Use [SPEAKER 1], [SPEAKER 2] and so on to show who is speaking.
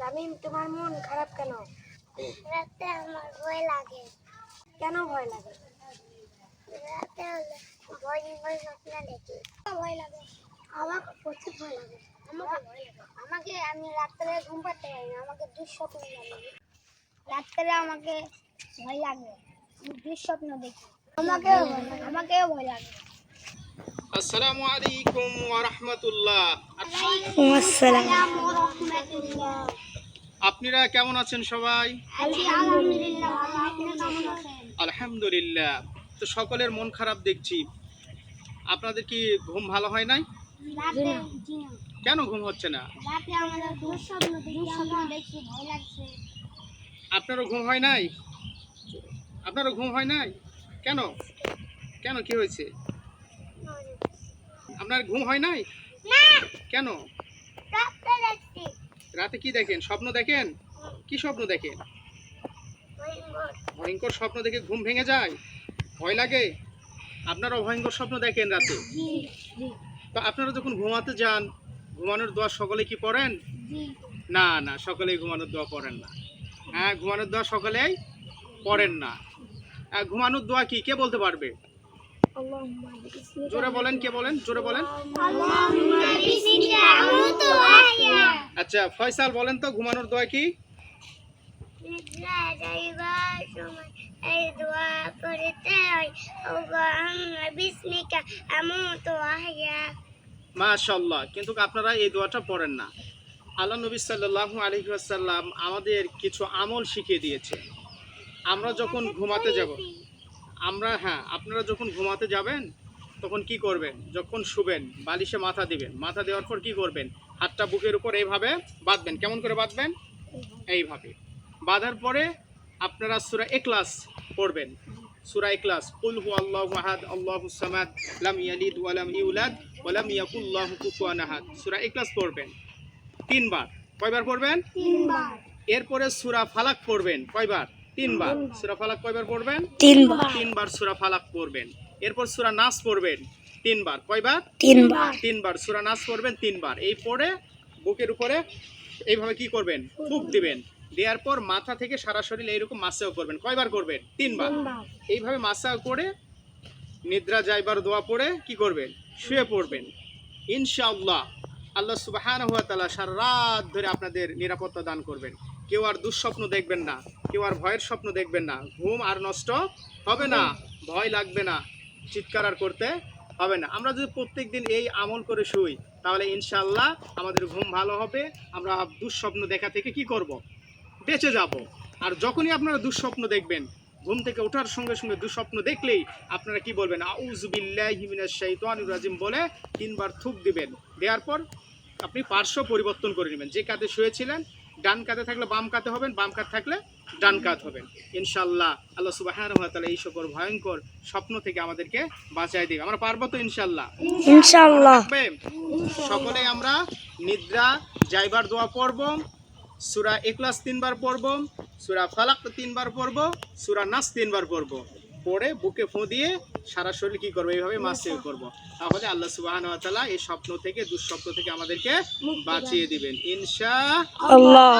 [SPEAKER 1] তামিম তোমার মন খারাপ কেন?
[SPEAKER 2] রাতে আমার ভয় লাগে।
[SPEAKER 1] কেন ভয় লাগে?
[SPEAKER 2] রাতে ভয় ভয় স্বপ্ন দেখি। ভয় লাগে। আমাকে প্রচুর ভয় লাগে। আমাকে ভয় লাগে। আমাকে আমি রাত্রে ঘুম পাতে পারি না আমাকে দুঃস্বপ্ন লাগে। রাত্রে আমাকে ভয় লাগে। আমি দুঃস্বপ্ন দেখি। আমাকেও ভয় আমাকেও ভয় লাগে।
[SPEAKER 3] আসসালামু আলাইকুম ওয়া রাহমাতুল্লাহ।
[SPEAKER 1] আসসালাম
[SPEAKER 2] রহমতুল্লাহ।
[SPEAKER 3] আপনারা কেমন আছেন সবাই?
[SPEAKER 2] আলহামদুলিল্লাহ।
[SPEAKER 3] তো সকলের মন খারাপ দেখছি। আপনাদের কি ঘুম ভালো হয় নাই। কেন ঘুম হচ্ছে না? আপনারও ঘুম হয় নাই? আপনারও ঘুম হয় নাই? কেন? কেন কি হয়েছে? আপনার ঘুম হয় নাই? কেন?
[SPEAKER 2] রাতে
[SPEAKER 3] কি দেখেন? স্বপ্ন দেখেন? কি স্বপ্ন দেখেন?
[SPEAKER 2] ভয়ঙ্কর
[SPEAKER 3] স্বপ্ন দেখে ঘুম ভেঙে যায়? ভয় লাগে? আপনারা ভয়ঙ্কর স্বপ্ন দেখেন রাতে? তো আপনারা যখন ঘুমাতে যান, ঘুমানোর দোয়া সকলে কি পড়েন? না না, সকলেই ঘুমানোর দোয়া পড়েন না। হ্যাঁ ঘুমানোর দোয়া সকলেই পড়েন না। ঘুমানোর দোয়া কি? কে বলতে পারবে? জোরে বলেন, কে বলেন? জোরে বলেন। আচ্ছা ফয়সাল বলেন তো, ঘুমানোর দোয়া কি? মাশাল্লাহ কিন্তু আপনারা এই দোয়াটা পড়েন না। আল্লাহ নবী সাল্লাল্লাহু আলাইহি ওয়াসাল্লাম আমাদের কিছু আমল শিখিয়ে দিয়েছে। আমরা যখন ঘুমাতে যাব আমরা হ্যাঁ আপনারা যখন ঘুমাতে যাবেন তখন কি করবেন? যখন শুবেন বালিশে মাথা দিবেন। মাথা দেওয়ার পর কি করবেন? হাতটা বুকের উপর এইভাবে বাঁধবেন। কেমন করে বাঁধবেন? এইভাবে। বাঁধার পরে আপনারা সুরা এক্লাস পড়বেন। সুরা এক্লাস কুল হু আল্লাহু আহাদ আল্লাহু সামাদ লাম ইয়ালিদ ওয়া লাম ইউলাদ ওয়া লাম ইয়াকুল লাহু কুফুয়ান আহাদ। সূরা ইখলাস পড়বেন। তিনবার। কয়বার পড়বেন? এরপরে সুরা ফালাক পড়বেন। কয়বার? তিনবার। সূরা ফালাক কয়বার পড়বেন?
[SPEAKER 1] তিনবার।
[SPEAKER 3] তিনবার সূরা ফালাক পড়বেন। এরপর সূরা নাস পড়বেন। তিনবার। কয়বার?
[SPEAKER 1] তিনবার।
[SPEAKER 3] তিনবার। সূরা নাস পড়বেন তিনবার। এই পড়ে বুকের উপরে এইভাবে কি করবেন? ফুক দিবেন। দেওয়ার পর মাথা থেকে সারা শরীর এইরকম মাসাও করবেন। কয়বার করবেন? তিনবার। এইভাবে মাসা করে নিদ্রা যাইবার দোয়া পড়ে কি করবেন? শুয়ে পড়বেন। ইনশাআল্লাহ। আল্লাহ সুবাহান হুয়া তালা সারা রাত ধরে আপনাদের নিরাপত্তা দান করবেন। কেউ আর দুঃস্বপ্ন দেখবেন না। কেউ আর ভয়ের স্বপ্ন দেখবেন না। ঘুম আর নষ্ট হবে না, ভয় লাগবে না, চিৎকার আর করতে হবে না। আমরা যদি প্রত্যেক দিন এই আমল করে শুই, তাহলে ইনশাল্লাহ আমাদের ঘুম ভালো হবে। আমরা দুঃস্বপ্ন দেখা থেকে কি করব? বেঁচে যাব। আর যখনই আপনারা দুঃস্বপ্ন দেখবেন, ঘুম থেকে ওঠার সঙ্গে সঙ্গে দুঃস্বপ্ন দেখলেই আপনারা কি বলবেন? আউজুবিল্লাহি মিনাশ শাইতানির রাজিম বলে তিনবার থুক দিবেন। দেওয়ার পর আপনি পার্শ্ব পরিবর্তন করে নেবেন। যে কাতে শুয়েছিলেন, ডান কাতে থাকলে বাম কাতে হবেন, বাম কাত থাকলে ডান কাত হবেন। ইনশাল্লাহ আল্লাহ সুবাহান তাআলা এই সকল ভয়ঙ্কর স্বপ্ন থেকে আমাদেরকে বাঁচাই দিবে। আমরা পারব তো ইনশাল্লাহ?
[SPEAKER 1] ইনশাআল্লাহ
[SPEAKER 3] থাকবে সকলে আমরা নিদ্রা যাইবার দোয়া পড়ব। সুরা এক্লাস তিনবার পড়ব। সুরা ফালাক তিনবার পড়ব। সুরা নাস তিনবার পড়ব। পড়ে বুকে ফোঁ দিয়ে সারা শরীর কি করব? এইভাবে মাসে করব। তাহলে আল্লাহ সুবাহান তাআলা এই স্বপ্ন থেকে দুঃস্বপ্ন থেকে আমাদেরকে বাঁচিয়ে দিবেন। ইনশা
[SPEAKER 1] আল্লাহ।